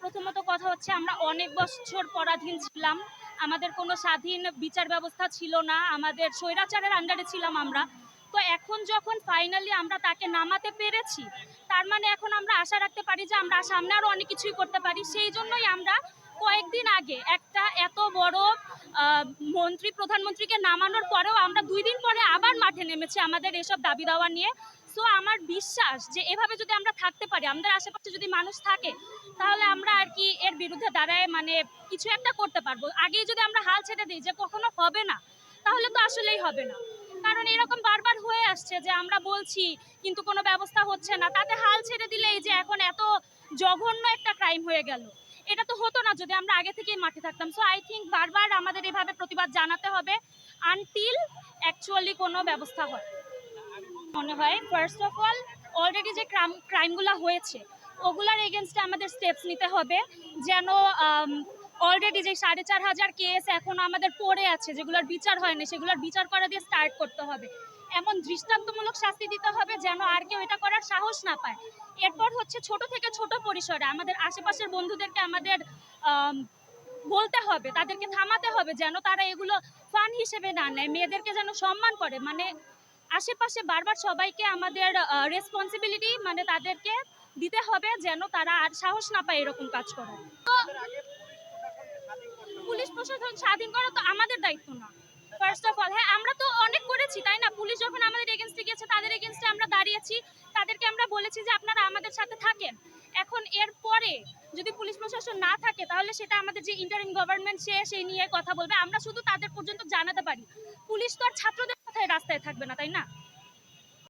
প্রথমত কথা হচ্ছে, আমরা অনেক বছর পরাধীন ছিলাম। আমাদের কোনো স্বাধীন বিচার ব্যবস্থা ছিল না। আমাদের স্বৈরাচারের আন্ডারে ছিলাম আমরা। তো এখন যখন ফাইনালি আমরা তাকে নামাতে পেরেছি, তার মানে এখন আমরা আশা রাখতে পারি যে আমরা সামনে আরও অনেক কিছুই করতে পারি। সেই জন্যই আমরা কয়েকদিন আগে একটা এত বড় মন্ত্রী, প্রধানমন্ত্রীকে নামানোর পরেও আমরা দুই দিন পরে আবার মাঠে নেমেছি আমাদের এসব দাবি দাওয়া নিয়ে। সো আমার বিশ্বাস যে এভাবে যদি আমরা থাকতে পারি, আমাদের আশেপাশে যদি মানুষ থাকে, তাহলে আমরা আর কি এর বিরুদ্ধে দাঁড়ায় মানে কিছু একটা করতে পারব। আগেই যদি আমরা হাল ছেড়ে দিই যে কখনো হবে না, তাহলে তো আসলেই হবে না। কারণ এরকম বারবার হয়ে আসছে যে আমরা বলছি, কিন্তু কোনো ব্যবস্থা হচ্ছে না। তাতে হাল ছেড়ে দিলে এই যে এখন এত জঘন্য একটা ক্রাইম হয়ে গেল। এটা তো হতো না যদি আমরা আগে থেকেই মাঠে থাকতাম। সো আই থিঙ্ক বারবার আমাদের এভাবে প্রতিবাদ জানাতে হবে আনটিল অ্যাকচুয়ালি কোনো ব্যবস্থা হয়। মনে হয় ফার্স্ট অফ অল অলরেডি যে ক্রাইম ক্রাইমগুলো হয়েছে, ওগুলার এগেনস্টে আমাদের স্টেপস নিতে হবে যেন অলরেডি যে সাড়ে চার হাজার কেস এখনও আমাদের পড়ে আছে, যেগুলোর বিচার হয়নি, সেগুলোর বিচার করা দিয়ে স্টার্ট করতে হবে। এমন দৃষ্টান্তমূলক শাস্তি দিতে হবে যেন আর কেউ এটা করার সাহস না পায়। এরপর হচ্ছে ছোট থেকে ছোট পরিসরে আমাদের আশেপাশের বন্ধুদেরকে আমাদের বলতে হবে, তাদেরকে থামাতে হবে যেন তারা এগুলো ফান হিসেবে না নেয়, মেয়েদেরকে যেন সম্মান করে। মানে আশেপাশে বারবার সবাইকে আমাদের রেসপন্সিবিলিটি মানে তাদেরকে দিতে হবে যেন তারা আর সাহস না পায় এরকম কাজ করার। তো প্রশাসন স্বাধীন করা তো আমাদের দায়িত্ব না। ফার্স্ট অফ অল হ্যাঁ আমরা তো অনেক করেছি, তাই না? পুলিশ যখন আমাদের এগেনস্টে গেছে তাদের এগেনস্টে আমরা দাঁড়িয়েছি। তাদেরকে আমরা বলেছি যে আপনারা আমাদের সাথে থাকেন। এখন এর পরে যদি পুলিশ প্রশাসন না থাকে, তাহলে সেটা আমাদের যে ইন্টারিম গভর্নমেন্ট সে সেই নিয়ে কথা বলবে। আমরা শুধু তাদের পর্যন্ত জানাতে পারি। পুলিশ তো আর ছাত্রদের কথায় রাস্তায় থাকবে না, তাই না?